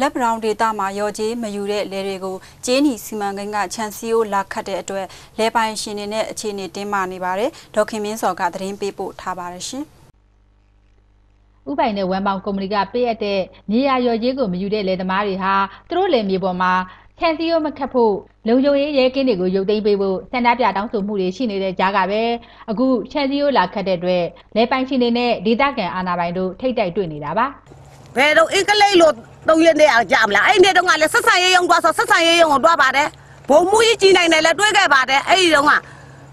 လက်ပရောင်ဒေတာမှာရော်ကြီးမယူတဲ့လယ်တွေကိုကျေးနီစီမံကိန်းကခြံစည်းရိုးလာခတ်တဲ့အတွက်လယ်ပိုင်ရှင်တွေနဲ့အခြေအနေတင်းမာနေပါတယ်ဒေါခင်မင်းစော်ကသတင်းပေးပို့ထားပါတယ်ရှင်ဥပိုင်နဲ့ဝမ်ပေါင်ကုမ္ပဏီကပေးအပ်တဲ့မြေယာရော်ကြီးကိုမယူတဲ့လယ်သမားတွေဟာသူတို့လယ်မြေပေါ်မှာခြံစည်းရိုးမခတ်ဖို့လုံခြုံရေးရဲကင်းတွေကိုရုပ်သိမ်းပေးဖို့စန္ဒပြတောင်းဆိုမှုတွေရှိနေတဲ့ကြားကပဲအခုခြံစည်းရိုးလာခတ်တဲ့အတွက်လယ်ပိုင်ရှင်တွေနဲ့ဒေသခံအာဏာပိုင်တို့ထိတ်တိုက်တွေ့နေတာပါ ဘယ်တော့အင်္ဂလိပ်လို့တုံးရနေအောင်ကြာမလားအဲ့ဒီတုန်းကလည်းဆက်ဆံရေးရုံသွားဆိုဆက်ဆံရေးရုံကိုတွားပါတယ်ဘုံမှုကြီးကြီးနိုင်တယ်လည်းတွေးခဲ့ပါတယ်အဲ့ဒီတုန်းက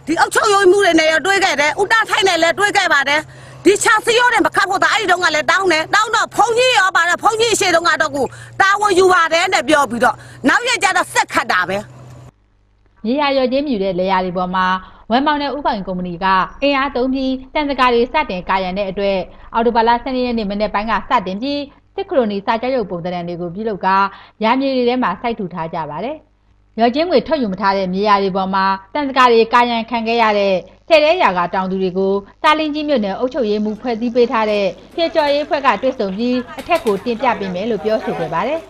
ဒီအုတ်ချုပ်ရုံမှုတွေနဲ့ရောတွေးခဲ့တယ်ဥတာထိုက်နဲ့လည်းတွေးခဲ့ပါတယ်ဒီချာစီရိုးတွေမခတ်ဖို့တာအဲ့ဒီတုန်းကလည်းတောင်းတယ်တောင်းတော့ဖုန်ကြီးရောပါတယ်ဖုန်ကြီးရှေ့တုန်းကတော့ကိုတာဝန်ယူပါတယ်နဲ့ပြောပြီးတော့နောက်ရက်ကျတော့ဆက်ခတ်တာပဲမြေယာရော်ချင်းမြူတဲ့လေယာတွေပေါ်မှာ ဝမ်မောင်နဲ့ဥပိုင်ကုမ္ပဏီကအင်အားသုံးပြီးတန်စကာတွေစတင်ကာရန်တဲ့အတွက်အော်တိုဘာလ12ရက်နေ့မနေ့ပိုင်းကစတင်ပြီးစစ်ခရိုနီစာကြရုပ်ပုံသဏ္ဍာန်တွေကိုပြုလုပ်ကာရာမြေတွေထဲမှာစိုက်ထူထားကြပါတယ်။ရော်ချင်းငွေထွက်ယူမထားတဲ့မြေယာတွေပေါ်မှာတန်စကာတွေကာရန်ခံခဲ့ရတဲ့ဆယ်ရဲရာကတောင်သူတွေကိုစာလင်းကြီးမြို့နယ်အုပ်ချုပ်ရေးမှူးဖွဲ့စည်းပေးထားတဲ့ဖြေကျော်ရေးဖွဲ့ကတွေ့ဆုံပြီးအထက်ကိုတင်ပြပေးမယ်လို့ပြောဆိုခဲ့ပါတယ်။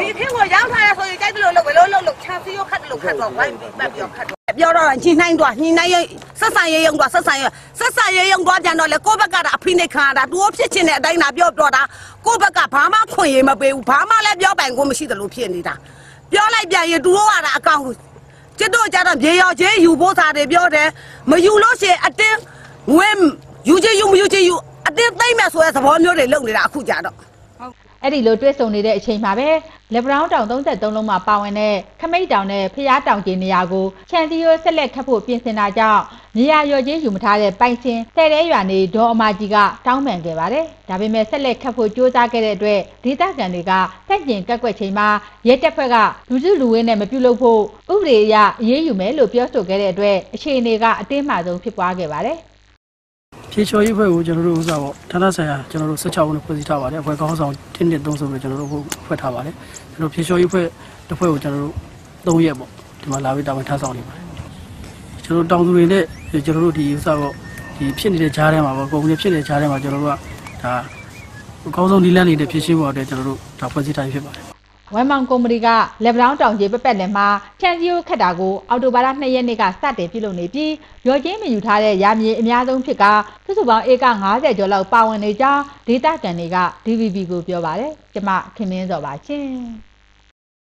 ဒီခင်းကိုရောင်းထားရဆိုရင်ကြိုက်တယ်လို့လုပ်ပဲလို့လုပ်လို့ချာစီရိုးခတ်တယ်လို့ခတ်တော့ဝိုင်းပြီးပတ်ပြီးတော့ခတ်တော့ ပြောတော့ညှိနှိုင်းတော့ညှိနှိုင်းရဆက်ဆံရေးရုံတော့ဆက်ဆံရေးဆက်ဆံရေးရုံတော့ကြံတော့လေကိုယ့်ဘက်ကတော့အဖိနှိတ်ခံရတာသူဖြစ်ချင်တဲ့အတိုင်းသာပြောပြောတာကိုယ့်ဘက်ကဘာမှခွင့်ရေးမပေးဘူးဘာမှလည်းပြောပိုင်ကိုမရှိသလိုဖြစ်နေတာပြောလိုက်ပြန်ရင်သူတို့ကတာအကောင်ကျတို့ကြတော့မြေရောချင်းယူဖို့စားတယ်ပြောတယ်မယူလို့ရှိရင်အတင်းဝင်းယူချင်ယူမယူချင်ယူအတင်းသိမ့်မယ်ဆိုတဲ့သဘောမျိုးတွေလုပ်နေတာအခုကြတော့ အဲ့ဒီလိုတွဲဆုံနေတဲ့အချိန်မှာပဲလက်ဘရောင်းတောင်33လုံးမှာပါဝင်တဲ့ခမိတ်တောင်နဲ့ဖျားတောင်ကျင်းနေရာကိုချန်တီယိုဆက်လက်ခတ်ဖို့ပြင်ဆင်တာကြောင့်မြေယာရော်ချင်းယူမထားတဲ့ပိုင်ရှင်တဲ့တဲ့ရွာနေဒေါ်အမကြီးကတောင်းပန်ခဲ့ပါတယ်။ဒါပေမဲ့ဆက်လက်ခတ်ဖို့ကြိုးစားခဲ့တဲ့အတွက်ဒေသခံတွေကတက်ကျင်ကက်ကွက်ချိန်မှာရဲတပ်ဖွဲ့ကလူစုလူဝင်းနဲ့မပြုလုပ်ဖို့ဥပဒေအရအရေးယူမယ်လို့ပြောဆိုခဲ့တဲ့အတွက်အခြေအနေကအတင်းမာဆုံးဖြစ်ပွားခဲ့ပါတယ်။ ဖြေချော်ရေးဖွဲ့ကိုကျွန်တော်တို့ဥစားပေါ့ဌာနဆိုင်ရာကျွန်တော်တို့16ခုနဲ့ဖွဲ့စည်းထားပါတယ်အဖွဲ့ကောင်းဆောင်တင်းတင်းသုံးဆိုပြီးကျွန်တော်တို့ဖွဲ့ထားပါတယ်ကျွန်တော်ဖြေချော်ရေးဖွဲ့တစ်ဖွဲ့ကိုကျွန်တော်တို့3ရက်ပေါ့ဒီမှာလာပြီးတာဝန်ထမ်းဆောင်နေပါတယ်ကျွန်တော်တို့တောင်သူတွေနဲ့ကျွန်တော်တို့ဒီဥစားပေါ့ဒီဖြစ်နေတဲ့ဂျားထဲမှာပေါ့ကုန်ကြီးဖြစ်နေတဲ့ဂျားထဲမှာကျွန်တော်တို့ကဒါအကောင်းဆုံးဒီလန်းနေတဲ့ဖြစ်ရှင်းဖို့အတွက်ကျွန်တော်တို့ဒါဖွဲ့စည်းထားဖြစ်ပါတယ် ဝမ်မောင်ကုမ္ပဏီကလက်ဗလောင်းတောင်ကြီးပပက်လင်မှာချန်စီယိုခတ်တာကိုအော်တိုဘာလ2ရက်နေ့ကစတင်ပြုလုပ်နေပြီးရော်ချင်းမယူထားတဲ့ရာမြေအများဆုံးဖြစ်ကစုစုပေါင်းဧက90ကျော်လောက်ပါဝင်နေကြောင်းဒေသခံတွေက DVB ကိုပြောပါတယ်ကျမခင်မင်းစောပါရှင်